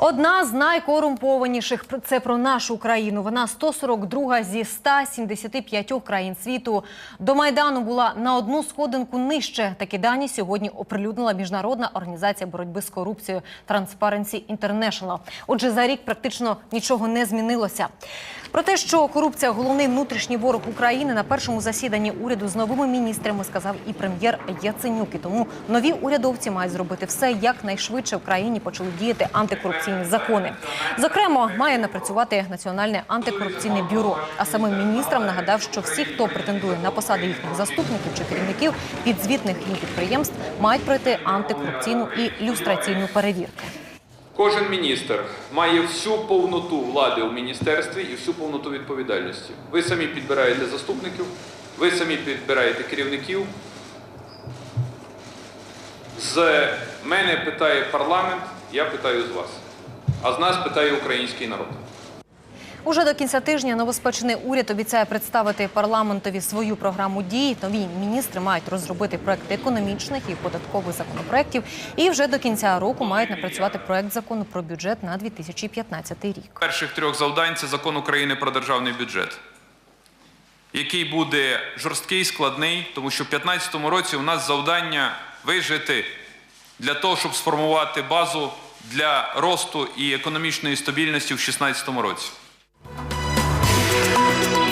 Одна з найкорумпованіших це про нашу країну. Вона 142 зі 175 країн світу. До майдану була на одну сходинку нижче. Такі дані сьогодні оприлюднила міжнародна організація боротьби з корупцією Transparency International. Отже, за рік практично нічого не змінилося. Про те, що корупція головний внутрішній ворог України на першому засіданні уряду з новими міністрами сказав і прем'єр Яценюк. І тому нові урядовці мають зробити все якнайшвидше в країні почали діяти антикорупційні закони. Зокрема, має напрацювати національне антикорупційне бюро. А самим міністрам нагадав, що всі, хто претендує на посади їхніх заступників чи керівників підзвітних їм підприємств, мають пройти антикорупційну і люстраційну перевірки. Кожен міністр має всю повноту влади у міністерстві і всю повноту відповідальності. Ви самі підбираєте заступників, ви самі підбираєте керівників. З мене питає парламент, я питаю з вас. А з нас питає український народ. Уже до кінця тижня новоспечений уряд обіцяє представити парламентові свою програму дій. Нові міністри мають розробити проекти економічних і податкових законопроєктів. І вже до кінця року мають напрацювати проект закону про бюджет на 2015 рік. Перших трьох завдань це закон України про державний бюджет, який буде жорсткий, складний, тому що в 2015 році у нас завдання вижити для того, щоб сформувати базу для росту і економічної стабільності в 2016 році. Thank you.